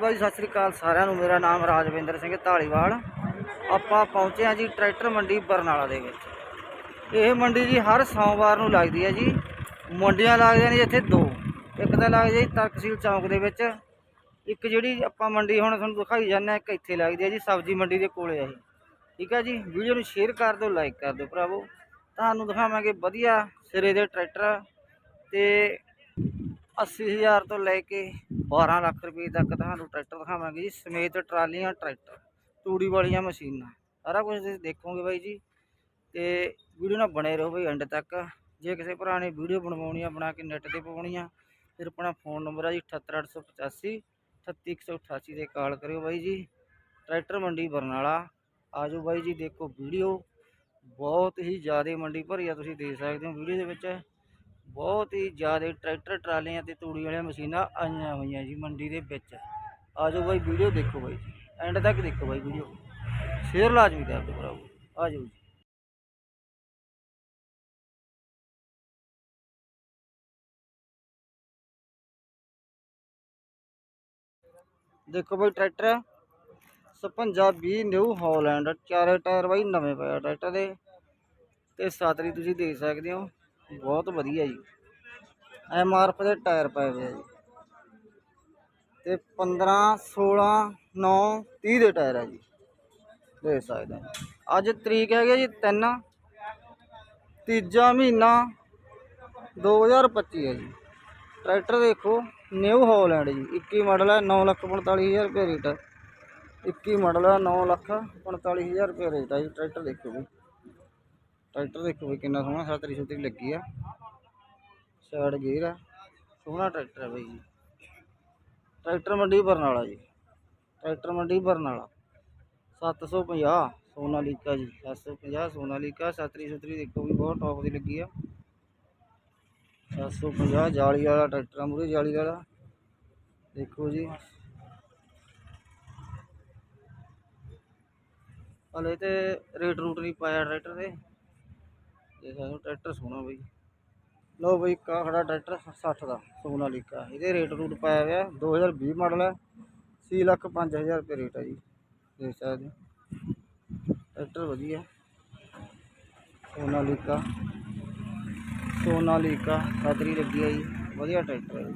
ਬਾਈ ਸਤਿ ਸ੍ਰੀ ਅਕਾਲ ਸਾਰਿਆਂ ਨੂੰ। ਮੇਰਾ ਨਾਮ ਰਾਜਵਿੰਦਰ ਸਿੰਘ ਢਾਲੀਵਾਲ ਆਪਾਂ ਪਹੁੰਚੇ ਹਾਂ ਜੀ ਟਰੈਕਟਰ ਮੰਡੀ ਬਰਨਾਲਾ ਦੇ ਵਿੱਚ। ਇਹ ਮੰਡੀ ਜੀ ਹਰ ਸੋਮਵਾਰ ਨੂੰ ਲੱਗਦੀ ਹੈ ਜੀ। ਮੰਡੀਆਂ ਲੱਗਦੀਆਂ ਨੇ ਜੀ ਇੱਥੇ ਦੋ। ਇੱਕ ਤਾਂ ਲੱਗਦੀ ਹੈ ਜੀ ਤਰਕਸੀਲ ਚੌਂਕ ਦੇ ਵਿੱਚ। ਇੱਕ ਜਿਹੜੀ ਆਪਾਂ ਮੰਡੀ ਹੁਣ ਤੁਹਾਨੂੰ ਦਿਖਾਈ ਜਾਂਦੇ ਹਾਂ, ਇੱਕ ਇੱਥੇ ਲੱਗਦੀ ਹੈ ਜੀ ਸਬਜ਼ੀ ਮੰਡੀ ਦੇ ਕੋਲੇ ਆ ਇਹ। ਠੀਕ ਹੈ ਜੀ? ਵੀਡੀਓ ਨੂੰ ਸ਼ੇਅਰ ਕਰ ਦਿਓ ਲਾਈਕ ਕਰ ਦਿਓ ਭਰਾਵੋ। ਤੁਹਾਨੂੰ ਦਿਖਾਵਾਂਗੇ ਵਧੀਆ ਸਿਰੇ ਦੇ ਟਰੈਕਟਰ। ਤੇ 80000 ਤੋਂ ਲੈ ਕੇ 12 ਲੱਖ ਰੁਪਏ ਤੱਕ ਤੁਹਾਨੂੰ ਟਰੈਕਟਰ ਦਿਖਾਵਾਂਗੇ ਜੀ, ਸਮੇਤ ਟਰਾਲੀਆਂ, ਟਰੈਕਟਰ, ਤੂੜੀ ਵਾਲੀਆਂ ਮਸ਼ੀਨਾਂ, ਸਾਰਾ ਕੁਝ ਤੁਸੀਂ ਦੇਖੋਗੇ ਬਾਈ ਜੀ। ਤੇ ਵੀਡੀਓ ਨਾਲ ਬਣੇ ਰਹੋ ਬਈ ਐਂਡ ਤੱਕ। ਜੇ ਕਿਸੇ ਭਰਾ ਨੇ ਵੀਡੀਓ ਬਣਵਾਉਣੀ ਆ, ਬਣਾ ਕੇ ਨੈਟ ਤੇ ਪਾਉਣੀ ਆ, ਫਿਰ ਆਪਣਾ ਫੋਨ ਨੰਬਰ ਆ ਜੀ 78885 38188 ਤੇ ਕਾਲ ਕਰਿਓ ਬਾਈ ਜੀ। ਟਰੈਕਟਰ ਮੰਡੀ ਬਰਨਾਲਾ, ਆਜੋ ਬਾਈ ਜੀ ਦੇਖੋ ਵੀਡੀਓ। ਬਹੁਤ ਹੀ ਜ਼ਿਆਦਾ ਮੰਡੀ ਭਰੀ ਆ ਤੁਸੀਂ ਦੇਖ ਸਕਦੇ ਹੋ ਵੀਡੀਓ ਦੇ ਵਿੱਚ। ਬਹੁਤ ਹੀ ਜ਼ਿਆਦਾ ਟਰੈਕਟਰ, ਟਰਾਲੀਆਂ ਤੇ ਤੂੜੀ ਵਾਲੀਆਂ ਮਸ਼ੀਨਾਂ ਆਈਆਂ ਹੋਈਆਂ ਜੀ ਮੰਡੀ ਦੇ ਵਿੱਚ। ਆਜੋ ਬਾਈ ਵੀਡੀਓ ਦੇਖੋ ਬਾਈ ਜੀ। ਐਂਡ ਤੱਕ ਦੇਖੋ ਬਾਈ ਵੀਡੀਓ ਸ਼ੇਅਰ ਲਾਜ਼ਮੀ ਕਰ ਦਿਓ ਭਰਾਵੋ। ਆਜੋ ਜੀ। ਦੇਖੋ ਬਾਈ ਟਰੈਕਟਰ। 5520 ਨਿਊ ਹਾਲੈਂਡ ਚਾਰੇ ਟਾਇਰ ਬਾਈ ਨਵੇਂ ਪਏ ਆ ਟਰੈਕਟਰ ਦੇ। ਤੇ ਸਾਤਰੀ ਤੁਸੀਂ ਦੇਖ ਸਕਦੇ ਹੋ। ਬਹੁਤ ਵਧੀਆ ਜੀ। ਐਮ ਆਰ ਐਫ ਦੇ ਟਾਇਰ ਪਏ ਹੋਏ ਆ ਜੀ। ਤੇ 15 16 9 30 ਦੇ ਟਾਇਰ ਆ ਜੀ। ਦੇ ਸਕਦੇ ਅੱਜ ਤਰੀਕ ਹੈਗੀ ਜੀ 3 ਤੀਜਾ ਮਹੀਨਾ 2025 ਹੈ ਜੀ। ਟਰੈਕਟਰ ਦੇਖੋ, ਨਿਊ ਹਾਲੈਂਡ ਜੀ। 21 ਮਾਡਲ ਹੈ 9 ਲੱਖ 45000 ਰੁਪਏ ਰੇਟ ਹੈ 21 ਮਾਡਲ ਹੈ 9 ਲੱਖ 45000 ਰੁਪਏ ਰੇਟ ਹੈ ਜੀ, ਟਰੈਕਟਰ ਦੇਖੋ ਜੀ। ਟਰੈਕਟਰ ਦੇਖੋ ਵੀ ਕਿੰਨਾ ਸੋਹਣਾ ਸਾਤਰੀ ਸੁਤਰੀ ਲੱਗੀ ਆ। ਸਾਈਡ ਗੇਅਰ ਆ, ਸੋਹਣਾ ਟਰੈਕਟਰ ਹੈ ਬਾਈ ਜੀ। ਟਰੈਕਟਰ ਮੰਡੀ ਬਰਨਾਲਾ ਜੀ। ਟਰੈਕਟਰ ਮੰਡੀ ਬਰਨਾਲਾ। 750 ਸੋਨਾਲੀਕਾ ਜੀ। 750 ਸੋਨਾਲੀਕਾ ਸਾਤਰੀ ਸੁਤਰੀ ਦੇਖੋ ਵੀ ਬਹੁਤ ਟੌਪ ਦੀ ਲੱਗੀ ਆ। 750 ਜਾਲੀ ਵਾਲਾ ਟਰੈਕਟਰ ਆ ਮੂਰੇ ਜਾਲੀ ਵਾਲਾ। ਦੇਖੋ ਜੀ। ਹਲੇ ਤੇ ਰੇਟ ਰੂਟ ਨਹੀਂ ਪਾਇਆ ਟਰੈਕਟਰ ਦੇ ਦੇਖ ਸਕਦੇ ਹੋ ਟਰੈਕਟਰ ਸੋਹਣਾ ਬਈ। ਲਓ ਬਈ ਕਾ ਖੜਾ ਟਰੈਕਟਰ 60 ਦਾ ਸੋਨਾ ਲੀਕਾ ਇਹਦੇ ਰੇਟ ਰੂਟ ਪਾਇਆ ਹੋਇਆ 2020 ਮਾਡਲ ਹੈ 6 ਲੱਖ 5000 ਰੁਪਏ ਰੇਟ ਹੈ ਜੀ, ਦੇਖ ਸਕਦੇ ਟਰੈਕਟਰ ਵਧੀਆ। ਸੋਨਾ ਲੀਕਾ ਸੋਨਾ ਲੀਕਾ ਸਾਦਰੀ ਲੱਗੀ ਹੈ ਜੀ। ਵਧੀਆ ਟਰੈਕਟਰ ਹੈ ਜੀ।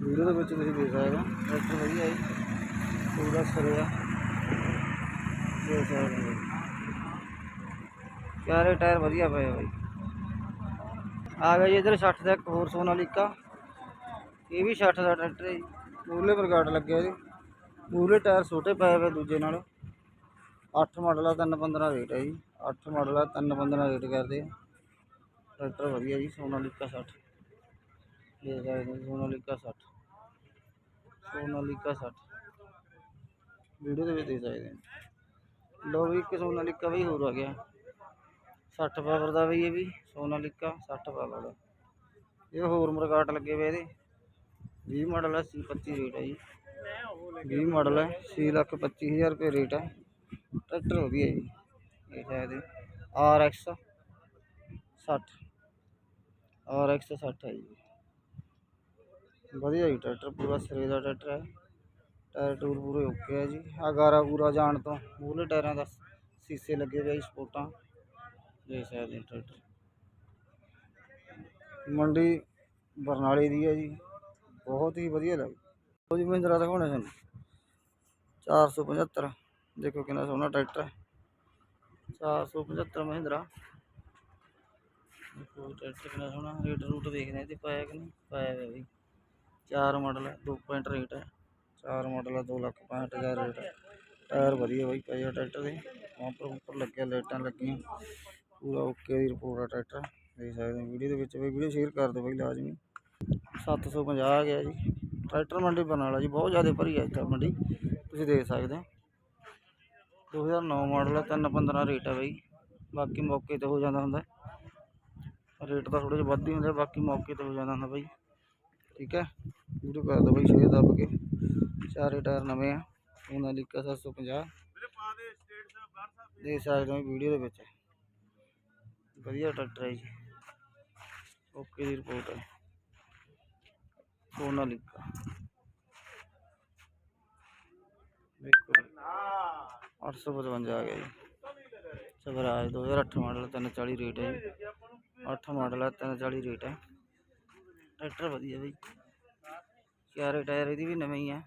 ਵੀਡੀਓ ਦੇ ਵਿੱਚ ਤੁਸੀਂ ਦੇਖ ਸਕਦੇ ਹੋ, ਟਰੈਕਟਰ ਵਧੀਆ ਹੈ ਜੀ। ਪੂਰਾ ਸਰਿਆ। ਦੇਖ ਸਕਦੇ ਚਾਰੇ ਟਾਇਰ ਵਧੀਆ ਪਏ ਬਾਈ। ਆ ਗਿਆ ਜੀ ਇਧਰ 60 ਦਾ ਇੱਕ ਹੋਰ ਸੋਨਾਲੀਕਾ ਇਹ ਵੀ 60 ਦਾ ਟਰੈਕਟਰ ਹੈ ਜੀ। ਮੂਰਲੇ ਬਰਗਾਡ ਲੱਗਿਆ ਜੀ। ਮੂਰਲੇ ਟਾਇਰ ਛੋਟੇ ਪਏ ਹੋਏ ਦੂਜੇ ਨਾਲ। 8 ਮਾਡਲ ਆ 315 ਰੇਟ ਹੈ ਜੀ। 8 ਮਾਡਲ ਆ 315 ਰੇਟ ਕਰਦੇ ਆ। ਟਰੈਕਟਰ ਵਧੀਆ ਜੀ ਸੋਨਾਲੀਕਾ 60 ਇਹ ਸਕਦੇ ਸੋਨਾਲੀਕਾ 60 ਸੋਨਾਲੀਕਾ 60 ਵੀਡੀਓ ਦੇ ਵਿੱਚ ਦੇ ਸਕਦੇ ਆ ਲੋ ਵੀ ਇੱਕ ਸੋਨਾਲੀਕਾ ਵੀ ਹੋਰ ਆ ਗਿਆ। 60 ਪਾਵਰ ਦਾ ਵੀ ਇਹ ਵੀ ਸੋਨਾਲੀਕਾ 60 ਪਾਵਰ ਦਾ। ਇਹ ਹੋਰ ਮਰਗਾਟ ਲੱਗੇ ਹੋਏ ਇਹਦੇ। 20 ਮਾਡਲ ਹੈ ਸੀ 25 ਰੇਟ ਹੈ ਜੀ। 20 ਮਾਡਲ ਹੈ 6 ਲੱਖ 25000 ਰੁਪਏ ਰੇਟ ਹੈ ਟਰੈਕਟਰ ਵਧੀਆ ਜੀ ਇਹ ਸ਼ਾਇਦ ਆਰ ਐਕਸ 60 ਆਰ ਐਕਸ 60 ਹੈ ਜੀ। ਵਧੀਆ ਜੀ ਟਰੈਕਟਰ, ਪੂਰਾ ਸਿਰੇ ਦਾ ਟਰੈਕਟਰ ਹੈ ਟਾਇਰ ਟੂਰ ਪੂਰੇ ਓਕੇ ਹੈ ਜੀ। ਆ ਗਾਰਾ ਪੂਰਾ ਜਾਣ ਤੋਂ ਮੂਹਰੇ ਟਾਇਰਾਂ ਦਾ ਸੀਸੇ ਲੱਗੇ ਹੋਏ ਜੀ ਸਪੋਰਟਾਂ। ਦੇਖ ਸਕਦੇ ਹੋ ਟਰੈਕਟਰ ਮੰਡੀ ਬਰਨਾਲੇ ਦੀ ਹੈ ਜੀ। ਬਹੁਤ ਹੀ ਵਧੀਆ ਲੱਗ ਉਹ ਜੀ ਮਹਿੰਦਰਾ ਦਿਖਾਉਣਾ ਸਾਨੂੰ 475 ਦੇਖੋ ਕਿੰਨਾ ਸੋਹਣਾ ਟਰੈਕਟਰ ਹੈ। 475 ਮਹਿੰਦਰਾ। ਦੇਖੋ ਟਰੈਕਟਰ ਕਿੰਨਾ ਸੋਹਣਾ। ਰੇਟ ਰੂਟ ਦੇਖਦੇ ਹਾਂ ਤੇ ਪਾਇਆ ਕਿ ਨਹੀਂ? ਪਾਇਆ ਹੋਇਆ ਵੀ ਚਾਰ ਮਾਡਲ ਹੈ 2 ਪੁਆਇੰਟ ਰੇਟ ਹੈ। ਚਾਰ ਮਾਡਲ ਹੈ 2 ਲੱਖ 65000 ਰੇਟ ਹੈ। ਟਾਇਰ ਵਧੀਆ ਬਾਈ, ਪਏ ਟਰੈਕਟਰ ਦੇ। ਵਾਪਰ ਉੱਪਰ ਲੱਗਿਆ, ਲਾਈਟਾਂ ਲੱਗੀਆਂ। ਪੂਰਾ ਓਕੇ ਦੀ ਰਿਪੋਰਟ ਆ ਟਰੈਕਟਰ ਦੇਖ ਸਕਦੇ ਹੋ ਵੀਡੀਓ ਦੇ ਵਿੱਚ ਬਈ ਵੀਡੀਓ ਸ਼ੇਅਰ ਕਰ ਦਿਓ ਬਈ ਲਾਜ਼ਮੀ। 750 ਆ ਗਿਆ ਜੀ। ਟਰੈਕਟਰ ਮੰਡੀ ਬਰਨਾਲਾ ਜੀ, ਬਹੁਤ ਜ਼ਿਆਦਾ ਭਰੀ ਹੈ ਇੱਥੇ ਮੰਡੀ, ਤੁਸੀਂ ਦੇਖ ਸਕਦੇ ਹੋ। 2009 ਮਾਡਲ ਹੈ 315 ਰੇਟ ਹੈ ਬਈ। ਬਾਕੀ ਮੌਕੇ ਤੇ ਹੋ ਜਾਂਦਾ ਹੁੰਦਾ। ਰੇਟ ਤਾਂ ਥੋੜੇ ਜਿਹਾ ਵੱਧ ਹੀ ਹੁੰਦਾ ਬਾਕੀ ਮੌਕੇ ਤੇ ਹੋ ਜਾਂਦਾ ਹੁੰਦਾ ਬਈ। ਠੀਕ ਹੈ ਵੀਡੀਓ ਕਰ ਦਿਓ ਬਈ ਸ਼ੇਅਰ ਦੱਬ ਕੇ। ਚਾਰੇ ਟਾਇਰ ਨਵੇਂ ਆ, ਉਹਨਾਂ ਦੀ 750 ਦੇ ਸਕਦੇ ਹੋ ਵੀਡੀਓ ਦੇ ਵਿੱਚ। ਵਧੀਆ ਟਰੈਕਟਰ ਹੈ ਜੀ ਓਕੇ ਦੀ ਰਿਪੋਰਟ ਹੈ ਸੋਨਾਲੀਕਾ ਦੇਖੋ ਜੀ 855 ਆ ਗਿਆ ਜੀ ਸਵਰਾਜ 2008 ਮਾਡਲ 340 ਰੇਟ ਹੈ ਜੀ 8 ਮਾਡਲ ਹੈ 340 ਰੇਟ ਹੈ ਟਰੈਕਟਰ ਵਧੀਆ ਬਈ ਚਾਰੇ ਟਾਇਰ ਇਹਦੀ ਵੀ ਨਵੇਂ ਹੀ ਆ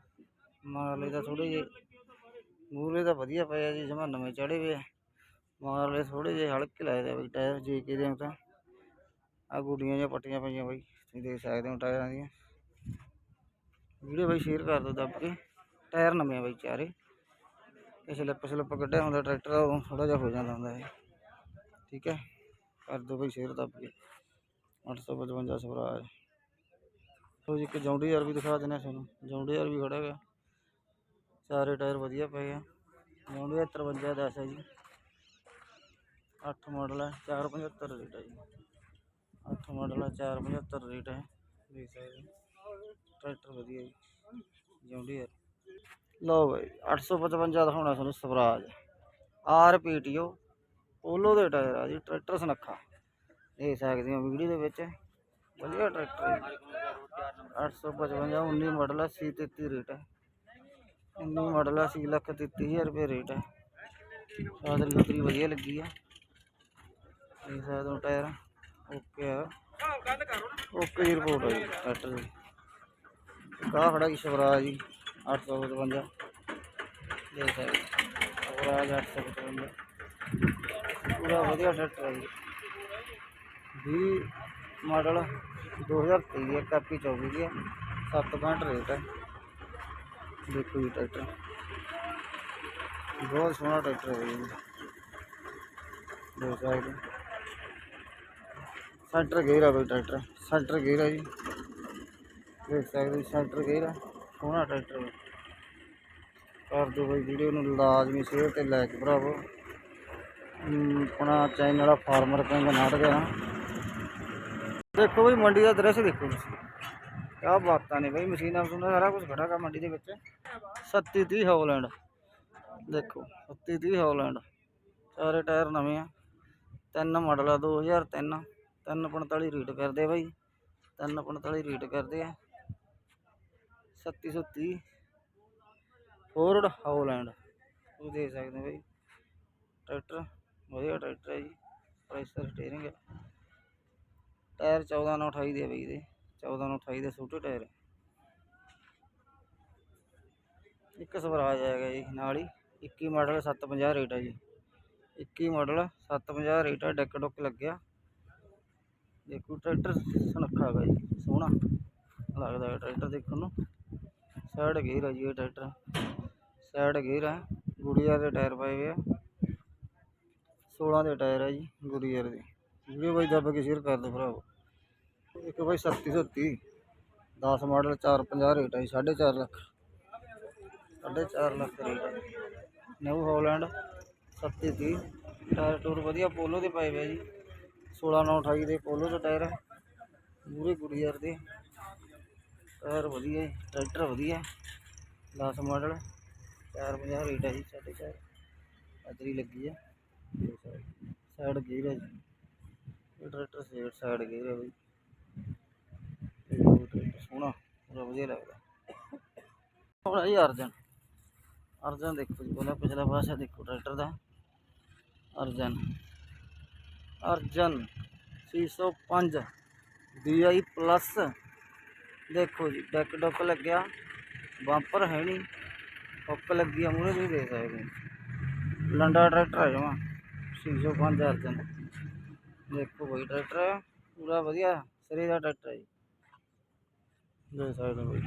ਮਾਰਲੇ ਦਾ ਥੋੜੇ ਜਿਹੇ ਮੂਹਰੇ ਤਾਂ ਵਧੀਆ ਪਿਆ ਜੀ ਜਮਾ ਨਵੇਂ ਚੜੇ ਹੋਏ ਆ ਮਾਰਲੇ ਥੋੜੇ ਜਿਹੇ ਹਲਕੇ ਲਾਏ ਦੇ ਬਈ, ਟਾਇਰ ਜੇ ਕੇ ਦੇ ਤਾਂ। ਆ ਗੁੱਡੀਆਂ ਜਾਂ ਪੱਟੀਆਂ ਪਈਆਂ ਬਈ, ਤੁਸੀਂ ਦੇਖ ਸਕਦੇ ਹੋ ਟਾਇਰਾਂ ਦੀਆਂ। ਵੀਡੀਓ ਬਈ ਸ਼ੇਅਰ ਕਰ ਦਿਓ ਦੱਬ ਕੇ। ਟਾਇਰ ਨਵੇਂ ਆ ਬਈ ਚਾਰੇ। ਇਹ ਸਲਿੱਪ ਸਲਿੱਪ ਕੱਢਿਆ ਹੁੰਦਾ ਟਰੈਕਟਰ ਦਾ ਉਦੋਂ ਥੋੜਾ ਜਿਹਾ ਹੋ ਜਾਂਦਾ ਹੁੰਦਾ ਇਹ। ਠੀਕ ਹੈ, ਕਰ ਦਿਓ ਬਈ ਸ਼ੇਅਰ ਦੱਬ ਕੇ। 855 ਸਵਰਾਜ। ਲਓ ਜੀ, ਇੱਕ ਜੌਂਡੀ ਯਾਰ ਵੀ ਦਿਖਾ ਦਿੰਦੇ ਹਾਂ ਤੁਹਾਨੂੰ। ਜੌਂਡੀ ਯਾਰ ਵੀ ਖੜਾ ਗਿਆ ਚਾਰੇ ਟਾਇਰ ਵਧੀਆ ਪਏ ਆ। ਜੌਂਡੀ ਯਾਰ 53 ਦਸ ਹੈ ਜੀ। 8 ਮਾਡਲ ਹੈ 475 ਰੇਟ ਹੈ ਜੀ। 8 ਮਾਡਲ ਹੈ 475 ਰੇਟ ਹੈ ਦੇਖ ਸਕਦੇ ਹੋ। ਟਰੈਕਟਰ ਵਧੀਆ ਜੀ ਜੌਂਡੀ ਯਾਰ ਲਓ ਬਾਈ 855 ਦਿਖਾਉਣਾ ਤੁਹਾਨੂੰ ਸਵਰਾਜ। ਆਰ ਪੀਟੀਓ ਪੋਲੋ ਦੇ ਟਾਇਰ ਆ ਜੀ ਟਰੈਕਟਰ ਸੁਨੱਖਾ। ਦੇਖ ਸਕਦੇ ਹੋ ਵੀਡੀਓ ਦੇ ਵਿੱਚ। ਵਧੀਆ ਟਰੈਕਟਰ ਹੈ ਜੀ। 855 19 ਮਾਡਲ ਹੈ ਸੀ 33 ਰੇਟ ਹੈ 19 ਮਾਡਲ ਹੈ ਸੀ ਲੱਖ 33000 ਰੁਪਏ ਰੇਟ ਹੈ ਸਾਦਰੀ ਸੁਥਰੀ ਵਧੀਆ ਲੱਗੀ ਹੈ ਦੇਖ ਸਕਦੇ ਹੋ ਟਾਇਰ। ਓਕੇ ਆ। ਓਕੇ ਦੀ ਰਿਪੋਰਟ ਹੈ ਜੀ। ਟਰੈਕਟਰ ਦੀ ਕਾ ਖੜਾ ਜੀ ਸਵਰਾਜ ਜੀ 855 ਦੇਖ ਸਕਦੇ। ਸਵਰਾਜ 855 ਪੂਰਾ ਵਧੀਆ ਟਰੈਕਟਰ ਹੈ ਜੀ। 20 ਮਾਡਲ 2023 ਹੈ ਕਾਪੀ 24 ਦੀ ਹੈ 7.5 ਰੇਟ ਹੈ ਦੇਖੋ ਜੀ ਟਰੈਕਟਰ। ਬਹੁਤ ਸੋਹਣਾ ਟਰੈਕਟਰ ਹੈ ਜੀ। ਦੇਖ ਸਕਦੇ ਹੋ। ਸੈਂਟਰ ਗੇਅਰ ਆ ਬਈ ਟਰੈਕਟਰ। ਸੈਂਟਰ ਗੇਅਰ ਹੈ ਜੀ। ਦੇਖ ਸਕਦੇ ਸੈਂਟਰ ਗੇਅਰ ਆ। ਸੋਹਣਾ ਟਰੈਕਟਰ ਹੈ ਕਰ ਦਿਓ ਬਈ ਵੀਡੀਓ ਨੂੰ ਲਾਜ਼ਮੀ ਸ਼ੇਅਰ ਤੇ ਲਾਈਕ ਭਰਾਵੋ। ਹਮ, ਆਪਣਾ ਚੈਨਲ ਆ ਫਾਰਮਰ ਕਿੰਗ ਨਾਟਕ ਆ ਦੇਖੋ ਬਈ ਮੰਡੀ ਦਾ ਦ੍ਰਿਸ਼ ਦੇਖੋ ਤੁਸੀਂ। ਕਿਆ ਬਾਤਾਂ ਨੇ ਬਈ ਮਸ਼ੀਨਾਂ ਮਸ਼ੂਨਾਂ ਸਾਰਾ ਕੁਝ ਖੜਾ ਗਾ ਮੰਡੀ ਦੇ ਵਿੱਚ। 37 30 ਹੌਲੈਂਡ ਦੇਖੋ 37 30 ਹੌਲੈਂਡ ਸਾਰੇ ਟਾਇਰ ਨਵੇਂ ਆ। ਤਿੰਨ ਮਾਡਲ ਆ 2003 345 ਰੀਡ ਕਰਦੇ ਆ ਬਾਈ 345 ਰੇਟ ਕਰਦੇ ਆ। 3730 ਫੋਰਡ ਹੌਲੈਂਡ ਤੁਸੀਂ ਦੇ ਸਕਦੇ ਹੋ ਬਾਈ। ਟਰੈਕਟਰ, ਵਧੀਆ ਟਰੈਕਟਰ ਹੈ ਜੀ। ਪ੍ਰੈਸ਼ਰ ਸਟੀਅਰਿੰਗ ਹੈ ਟਾਇਰ 14 ਨਾਲ 28 ਦੇ ਆ ਇਹਦੇ। 14 ਨਾਲ 28 ਦੇ ਛੋਟੇ ਟਾਇਰ। ਇੱਕ ਸਵਰਾਜ ਹੈਗਾ ਜੀ, ਨਾਲ ਹੀ 21 ਮਾਡਲ 750 ਰੇਟ ਹੈ ਜੀ। 21 ਮਾਡਲ 750 ਰੇਟ ਹੈ ਡੈਕ ਡੁੱਕ ਲੱਗਿਆ। ਦੇਖੋ, ਟਰੈਕਟਰ ਸੁਨੱਖਾ ਹੈਗਾ ਜੀ, ਸੋਹਣਾ ਲੱਗਦਾ ਹੈ ਟਰੈਕਟਰ ਦੇਖਣ ਨੂੰ। ਸਾਈਡ ਗੇਅਰ ਹੈ ਜੀ ਇਹ ਟਰੈਕਟਰ। ਸਾਈਡ ਗੇਅਰ ਹੈ, ਗੁੜੀਆ ਦੇ ਟਾਇਰ ਪਏ ਹੋਏ ਆ। 16 ਦੇ ਟਾਇਰ ਹੈ ਜੀ ਗੁੜੀਅਰ ਦੇ। ਵੀਡੀਓ ਬਾਈ ਦੱਬ ਕੇ ਸ਼ੇਅਰ ਕਰ ਦਿਓ ਭਰਾਵੋ। ਇੱਕ ਬਾਈ 3730 10 ਮਾਡਲ 450 ਰੇਟ ਹੈ ਜੀ 4.5 ਲੱਖ। 4.5 ਲੱਖ ਰੇਟ ਹੈ ਨਿਊ ਹਾਲੈਂਡ 3730 ਟਾਇਰ ਟੂਰ ਵਧੀਆ ਪੋਲੋ ਦੇ ਪਾਏ ਹੋਏ ਜੀ। 16 9 28 ਦੇ ਪੋਲੋ ਦਾ ਟਾਇਰ ਹੈ। ਮੂਰੇ ਗੁੜੀਅਰ ਦੇ। ਟਾਇਰ ਵਧੀਆ ਜੀ, ਟਰੈਕਟਰ ਵਧੀਆ। 10 ਮਾਡਲ। 450 ਰੇਟ ਹੈ ਜੀ 4.5 ਅਦਰੀ ਲੱਗੀ ਹੈ ਸਾਈਡ ਗੇਅਰ ਹੈ ਜੀ। ਇਹ ਟਰੈਕਟਰ ਸਾਈਡ ਸਾਈਡ ਗੇਅਰ ਹੈ ਬਈ। ਟਰੈਕਟਰ ਸੋਹਣਾ, ਪੂਰਾ ਵਧੀਆ ਲੱਗਦਾ। ਹੁਣ ਜੀ ਅਰਜਨ। ਅਰਜਨ ਦੇਖੋ ਜੀ, ਪਹਿਲਾਂ ਪਿਛਲਾ ਪਾਸਾ ਦੇਖੋ ਟਰੈਕਟਰ ਦਾ। ਅਰਜਨ। ਅਰਜਨ 605 DI ਪਲੱਸ ਦੇਖੋ ਜੀ ਡੈਕ ਡੁੱਕ ਲੱਗਿਆ। ਬੰਪਰ ਹੈ ਨਹੀਂ। ਹੁੱਕ ਲੱਗੀ ਆ, ਮੂਹਰੇ ਤੁਸੀਂ ਦੇਖ ਸਕਦੇ ਹੋ। ਲੰਡਾ ਟਰੈਕਟਰ ਹੈ ਜਮਾ। 605 ਅਰਜਨ। ਦੇਖੋ ਬਈ ਟਰੈਕਟਰ ਪੂਰਾ ਵਧੀਆ, ਸਿਰੇ ਦਾ ਟਰੈਕਟਰ ਹੈ ਜੀ। ਦੇਖ ਸਕਦੇ ਬਈ।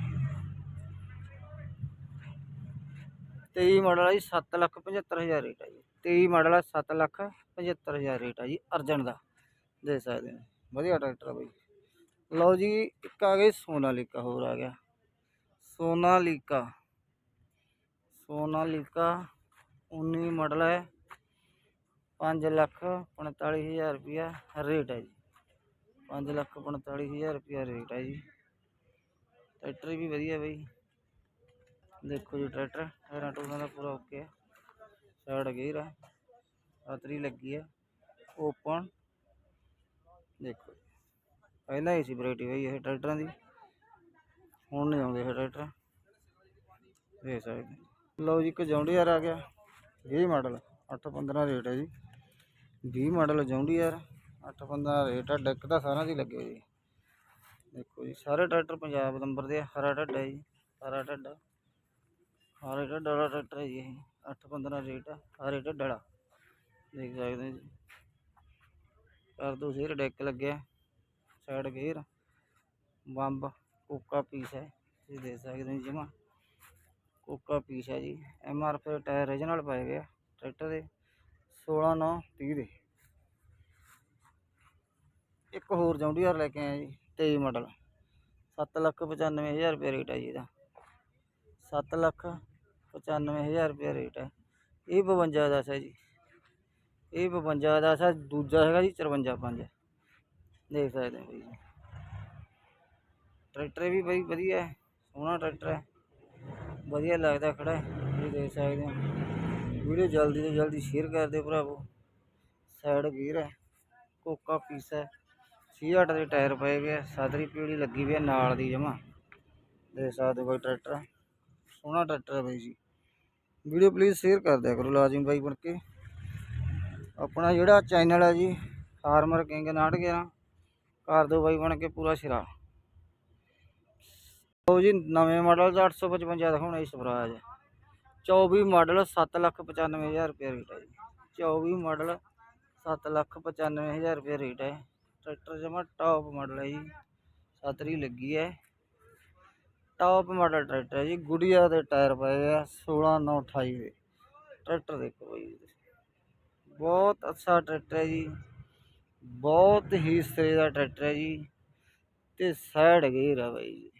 23 ਮਾਡਲ ਹੈ ਜੀ 7 ਲੱਖ 75000 ਰੇਟ ਹੈ ਜੀ। 23 ਮਾਡਲ ਹੈ 7 ਲੱਖ 75000 ਰੇਟ ਹੈ ਜੀ ਅਰਜਨ ਦਾ ਦੇਖ ਸਕਦੇ ਹੋ ਵਧੀਆ ਟਰੈਕਟਰ ਹੈ ਬਈ ਲਓ ਜੀ ਇੱਕ ਆ ਗਈ ਸੋਨਾਲੀਕਾ ਹੋਰ ਆ ਗਿਆ ਸੋਨਾਲੀਕਾ ਸੋਨਾਲੀਕਾ 19 ਮਾਡਲ ਹੈ 5 ਲੱਖ 45000 ਰੁਪਿਆ ਰੇਟ ਹੈ ਜੀ 5 ਲੱਖ 45000 ਰੁਪਿਆ ਰੇਟ ਹੈ ਜੀ ਟਰੈਕਟਰ ਵੀ ਵਧੀਆ ਬਈ ਦੇਖੋ ਜੀ ਟਰੈਕਟਰ ਟਾਇਰਾਂ ਟੂਰਾਂ ਦਾ ਪੂਰਾ ਓਕੇ ਹੈ ਸਾਈਡ ਗੇਅਰ ਹੈ ਅਤਰੀ ਲੱਗੀ ਹੈ ਓਪਨ ਦੇਖੋ ਪਹਿਲਾਂ ਹੀ ਸੀ ਵੈਰਾਈਟੀ ਹੋਈ ਇਹ ਟਰੈਕਟਰਾਂ ਦੀ। ਹੁਣ ਨਹੀਂ ਆਉਂਦੇ ਇਹ ਟਰੈਕਟਰ। ਦੇਖ ਸਕਦੇ ਲਓ ਜੀ, ਇੱਕ ਜੌਂਡੀਆਰ ਆ ਗਿਆ। 20 ਮਾਡਲ। 815 ਰੇਟ ਹੈ ਜੀ। 20 ਮਾਡਲ ਜੌਂਡੀਆਰ। 815 ਰੇਟ ਆ। ਡੈਕ ਤਾਂ ਸਾਰਿਆਂ ਦੀ ਲੱਗੇ ਜੀ। ਦੇਖੋ ਜੀ, ਸਾਰੇ ਟਰੈਕਟਰ ਪੰਜਾਬ ਨੰਬਰ ਦੇ ਆ। ਹਰਾ ਢੱਡਾ ਜੀ। ਹਰਾ ਢੱਡਾ। ਹਰੇ ਢੱਡਾ ਵਾਲਾ ਟਰੈਕਟਰ ਹੈ ਜੀ ਇਹ। 815 ਰੇਟ ਆ, ਹਰੇ ਢੱਡਾ ਵਾਲਾ ਦੇਖ ਸਕਦੇ ਜੀ। ਕਰ ਦੋ ਸਿਰ ਡੈਕ ਲੱਗਿਆ ਸਾਈਡ ਗੇਅਰ, ਬੰਬ, ਕੋਕਾ ਪੀਸ ਹੈ। ਤੁਸੀਂ ਦੇਖ ਸਕਦੇ ਹੋ ਜਮਾ। ਕੋਕਾ ਪੀਸ ਹੈ ਜੀ। M R P tyre regional ਪਾਏ ਗਿਆ ਟਰੈਕਟਰ ਦੇ। 16 9 30 ਦੇ। ਇੱਕ ਹੋਰ ਜੌਂਡੀਆਰ ਲੈ ਕੇ ਆਏ ਜੀ 23 ਮਾਡਲ। 7 ਲੱਖ 95 ਹਜ਼ਾਰ ਰੁਪਏ ਰੇਟ ਹੈ ਜੀ ਇਹਦਾ। 7 ਲੱਖ 95 ਹਜ਼ਾਰ ਰੁਪਏ ਰੇਟ ਹੈ ਇਹ 52 ਦਾ ਹੈ ਜੀ ਇਹ 52 ਦਾ ਹੈ ਦੂਜਾ ਹੈਗਾ ਜੀ 54 5 ਦੇਖ ਸਕਦੇ ਹੋ ਜੀ ਟਰੈਕਟਰ ਵੀ ਬਈ ਵਧੀਆ ਹੈ ਸੋਹਣਾ ਟਰੈਕਟਰ ਹੈ ਵਧੀਆ ਲੱਗਦਾ ਖੜਾ ਹੈ ਇਹ ਦੇਖ ਸਕਦੇ ਹੋ ਵੀਡੀਓ ਜਲਦੀ ਤੋਂ ਜਲਦੀ ਸ਼ੇਅਰ ਕਰ ਦਿਓ ਭਰਾਵੋ ਸਾਈਡ ਗੀਰ ਹੈ ਕੋਕਾ ਪੀਸ ਹੈ 68 ਦੇ ਟਾਇਰ ਪਏ ਗਏ ਆ, ਸਾਦਰੀ ਪੀੜੀ ਲੱਗੀ ਵੀ ਹੈ ਨਾਲ ਦੀ ਜਮਾ ਦੇਖ ਸਕਦੇ ਹੋ ਬਈ ਟਰੈਕਟਰ ਸੋਹਣਾ ਟਰੈਕਟਰ ਹੈ ਬਾਈ ਜੀ ਵੀਡੀਓ ਪਲੀਜ਼ ਸ਼ੇਅਰ ਕਰ ਦਿਆ ਕਰੋ ਲਾਜ਼ਮੀ ਬਾਈ ਬਣ ਕੇ ਆਪਣਾ ਜਿਹੜਾ ਚੈਨਲ ਹੈ ਜੀ ਫਾਰਮਰ ਕਿੰਗ 911 ਕਰ ਦਿਓ ਬਾਈ ਬਣ ਕੇ ਪੂਰਾ ਸਿਰਾ ਲਓ ਜੀ ਨਵੇਂ ਮਾਡਲ ਦਾ 855 ਦਿਖਾਉਣਾ ਜੀ ਸਵਰਾਜ 24 ਮਾਡਲ 795000 ਰੁਪਏ ਰੇਟ ਹੈ ਜੀ 24 ਮਾਡਲ 795000 ਰੁਪਏ ਰੇਟ ਹੈ ਟਰੈਕਟਰ ਜਮਾ ਟੌਪ ਮਾਡਲ ਹੈ ਜੀ ਸਤਰੀ ਲੱਗੀ ਹੈ ਟੌਪ ਮਾਡਲ ਟਰੈਕਟਰ ਹੈ ਜੀ, ਗੁੜੀਆ ਦੇ ਟਾਇਰ ਪਏ ਆ 16 9 28 ਦੇ। ਟਰੈਕਟਰ ਦੇਖੋ ਬਾਈ ਬਹੁਤ ਅੱਛਾ ਟਰੈਕਟਰ ਹੈ ਜੀ। ਬਹੁਤ ਹੀ ਸਿਰੇ ਦਾ ਟਰੈਕਟਰ ਹੈ ਜੀ। ਤੇ ਸਾਈਡ ਗੇਅਰ ਆ ਬਾਈ ਜੀ।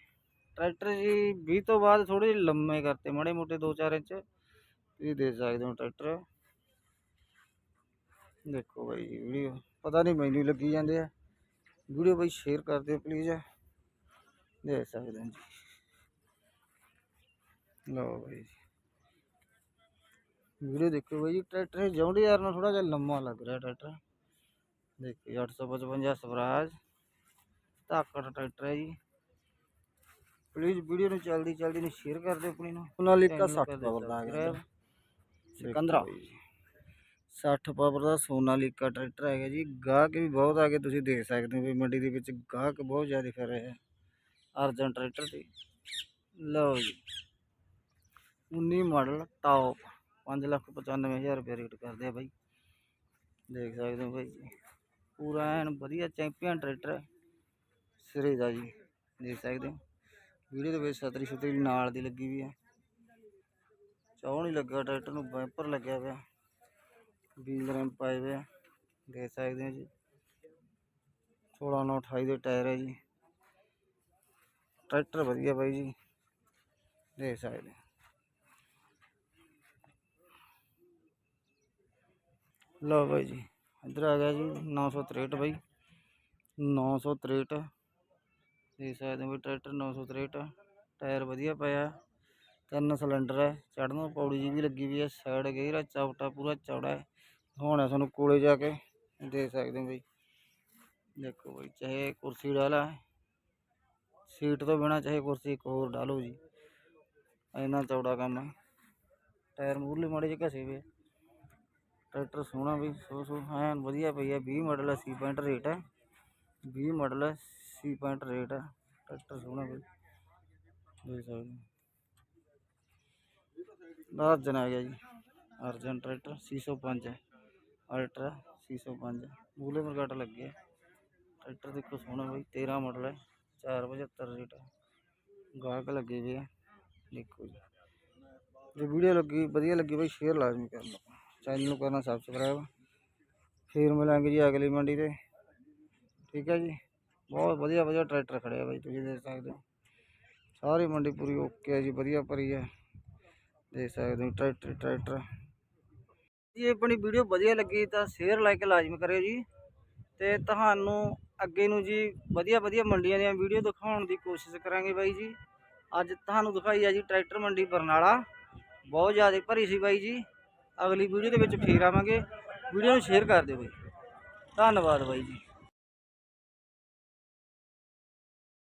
ਟਰੈਕਟਰ ਜੀ 20 ਤੋਂ ਬਾਅਦ ਥੋੜੇ ਜਿਹੇ ਲੰਮੇ ਕਰਤੇ, ਮਾੜੇ ਮੋਟੇ 2-4 ਇੰਚ। ਤੁਸੀਂ ਦੇਖ ਸਕਦੇ ਹੋ ਟਰੈਕਟਰ। ਦੇਖੋ ਬਾਈ ਜੀ, ਵੀਡੀਓ। ਪਤਾ ਨਹੀਂ ਮੈਨੂੰ ਲੱਗੀ ਜਾਂਦੇ ਆ। ਵੀਡੀਓ ਬਾਈ ਸ਼ੇਅਰ ਕਰ ਦਿਓ ਪਲੀਜ਼ ਦੇਖ ਸਕਦੇ ਹੋ ਜੀ। ਲਓ ਬਾਈ ਜੀ। ਵੀਡੀਓ ਦੇਖੋ ਬਾਈ ਜੀ ਟਰੈਕਟਰ ਜੌਂਡੀ ਯਾਰ ਨਾਲ ਥੋੜਾ ਜਿਹਾ ਲੰਮਾ ਲੱਗ ਰਿਹਾ ਟਰੈਕਟਰ। ਦੇਖੋ 855 ਸਵਰਾਜ ਧਾਕੜ ਟਰੈਕਟਰ ਹੈ ਜੀ। ਪਲੀਜ਼ ਵੀਡੀਓ ਨੂੰ ਜਲਦੀ ਜਲਦੀ ਨੂੰ ਸ਼ੇਅਰ ਕਰ ਦਿਓ ਆਪਣੀ ਨੂੰ। ਸੋਨਾਲੀਕਾ ਚੈਨਲ 60 ਕਰ ਦਿਓ ਪਾਵਰ ਦਾ subscribe। ਸਿਕੰਦਰਾ 60 ਪਾਵਰ ਦਾ ਸੋਨਾਲੀਕਾ ਟਰੈਕਟਰ ਹੈਗਾ ਜੀ। ਗਾਹਕ ਵੀ ਬਹੁਤ ਆ ਗਏ ਤੁਸੀਂ ਦੇਖ ਸਕਦੇ ਹੋ ਵੀ ਮੰਡੀ ਦੇ ਵਿੱਚ ਗਾਹਕ ਬਹੁਤ ਜ਼ਿਆਦਾ ਫਿਰ ਰਹੇ ਆ। ਅਰਜਨ ਟਰੈਕਟਰ ਤੇ। ਲਓ ਜੀ। 19 ਮਾਡਲ ਟੌਪ 595000 ਰੁਪਏ ਰੇਟ ਕਰਦੇ ਆ ਬਾਈ। ਦੇਖ ਸਕਦੇ ਹੋ ਬਾਈ ਜੀ, ਪੂਰਾ ਐਨ ਵਧੀਆ ਚੈਂਪੀਅਨ ਟਰੈਕਟਰ ਹੈ ਸਿਰੇ ਦਾ ਜੀ, ਦੇਖ ਸਕਦੇ ਹੋ। ਵੀਡੀਓ ਦੇ ਵਿੱਚ ਸਤਰੀ ਸੁਤਰੀ ਨਾਲ ਦੀ ਲੱਗੀ ਵੀ ਹੈ ਚੌਂ ਨਹੀਂ ਲੱਗਾ, ਟਰੈਕਟਰ ਨੂੰ ਬੈਂਪਰ ਲੱਗਿਆ ਪਿਆ। ਵੀਲ ਰੈਂਪ ਪਾਏ ਹੋਏ ਆ, ਦੇਖ ਸਕਦੇ ਹੋ ਜੀ। 16 9 28 ਦੇ ਟਾਇਰ ਹੈ ਜੀ। ਟਰੈਕਟਰ ਵਧੀਆ ਬਾਈ ਜੀ, ਦੇਖ ਸਕਦੇ ਹੋ ਲਓ ਬਾਈ ਜੀ ਇੱਧਰ ਆ ਗਿਆ ਜੀ 963 ਬਾਈ 963 ਦੇਖ ਸਕਦੇ ਹੋ ਵੀ ਟਰੈਕਟਰ 963 ਟਾਇਰ ਵਧੀਆ ਪਿਆ ਤਿੰਨ ਸਿਲੰਡਰ ਹੈ ਚੜ੍ਹਨ ਨੂੰ ਪੌੜੀ ਜੀ ਵੀ ਲੱਗੀ ਵੀ ਹੈ ਸਾਈਡ ਗੇਅਰ ਹੈ ਚੌਟਾ ਪੂਰਾ ਚੌੜਾ ਹੈ ਹੁਣ ਤੁਹਾਨੂੰ ਕੋਲੇ ਜਾ ਕੇ ਦੇਖ ਸਕਦੇ ਹੋ ਬਈ ਦੇਖੋ ਬਈ ਚਾਹੇ ਕੁਰਸੀ ਡਾਲਾ ਹੈ ਸੀਟ ਤੋਂ ਬਿਨਾ ਚਾਹੇ ਕੁਰਸੀ ਇੱਕ ਹੋਰ ਡਾਲੋ ਜੀ ਇੰਨਾ ਚੌੜਾ ਕੰਮ ਹੈ ਟਾਇਰ ਮੂਰਲੇ ਮਾੜੇ ਜਿਹੇ ਘਸੇ ਵੇ ਟਰੈਕਟਰ ਸੋਹਣਾ ਵੀ ਸੋ ਸੋ ਐਨ ਵਧੀਆ ਪਈ ਹੈ 20 ਮਾਡਲ ਹੈ ਸੀ ਪੁਆਇੰਟ ਰੇਟ ਹੈ 20 ਮਾਡਲ ਹੈ ਸੀ ਪੁਆਇੰਟ ਰੇਟ ਹੈ ਟਰੈਕਟਰ ਸੋਹਣਾ ਬਈ ਦੇਖ ਸਕਦੇ ਹੋ। ਅਰਜਨ ਆ ਗਿਆ ਜੀ। ਅਰਜਨ ਟਰੈਕਟਰ 605 ਹੈ ਅਲਟਰਾ 605 ਮੂਲੇ ਮਰਗਟ ਲੱਗੇ ਆ। ਟਰੈਕਟਰ ਦੇਖੋ ਸੋਹਣਾ ਬਾਈ 13 ਮਾਡਲ ਹੈ 475 ਰੇਟ ਹੈ ਗਾਹਕ ਲੱਗੇ ਹੋਏ ਆ। ਦੇਖੋ ਜੀ। ਜੇ ਵੀਡੀਓ ਲੱਗੀ, ਵਧੀਆ ਲੱਗੀ ਬਾਈ ਸ਼ੇਅਰ ਲਾਜ਼ਮੀ ਕਰ ਲਓ। ਚੈਨਲ ਨੂੰ ਕਰਨਾ ਸਬਸਕ੍ਰਾਈਬ ਫਿਰ ਮਿਲਾਂਗੇ ਜੀ ਅਗਲੀ ਮੰਡੀ ਤੇ। ਠੀਕ ਹੈ ਜੀ? ਬਹੁਤ ਵਧੀਆ ਵਧੀਆ ਟਰੈਕਟਰ ਖੜੇ ਆ ਬਾਈ, ਤੁਸੀਂ ਦੇਖ ਸਕਦੇ ਹੋ। ਸਾਰੀ ਮੰਡੀ ਪੂਰੀ ਓਕੇ ਹੈ ਜੀ, ਵਧੀਆ ਭਰੀ ਹੈ। ਦੇਖ ਸਕਦੇ ਹੋ, ਟਰੈਕਟਰ ਟਰੈਕਟਰ। ਜੀ, ਆਪਣੀ ਵੀਡੀਓ ਵਧੀਆ ਲੱਗੀ ਤਾਂ ਸ਼ੇਅਰ ਲਾਈਕ ਲਾਜ਼ਮੀ ਕਰਿਓ ਜੀ। ਤੇ ਤੁਹਾਨੂੰ ਅੱਗੇ ਨੂੰ ਜੀ ਵਧੀਆ ਵਧੀਆ ਮੰਡੀਆਂ ਦੀਆਂ ਵੀਡੀਓ ਦਿਖਾਉਣ ਦੀ ਕੋਸ਼ਿਸ਼ ਕਰਾਂਗੇ ਬਾਈ ਜੀ। ਅੱਜ ਤੁਹਾਨੂੰ ਦਿਖਾਈ ਆ ਜੀ ਟਰੈਕਟਰ ਮੰਡੀ ਬਰਨਾਲਾ। ਬਹੁਤ ਜ਼ਿਆਦਾ ਭਰੀ ਸੀ ਬਾਈ ਜੀ। ਅਗਲੀ ਵੀਡੀਓ ਦੇ ਵਿੱਚ ਫੇਰ ਆਵਾਂਗੇ। ਵੀਡੀਓ ਨੂੰ ਸ਼ੇਅਰ ਕਰ ਦਿਓ ਬਾਈ। ਧੰਨਵਾਦ ਬਾਈ ਜੀ।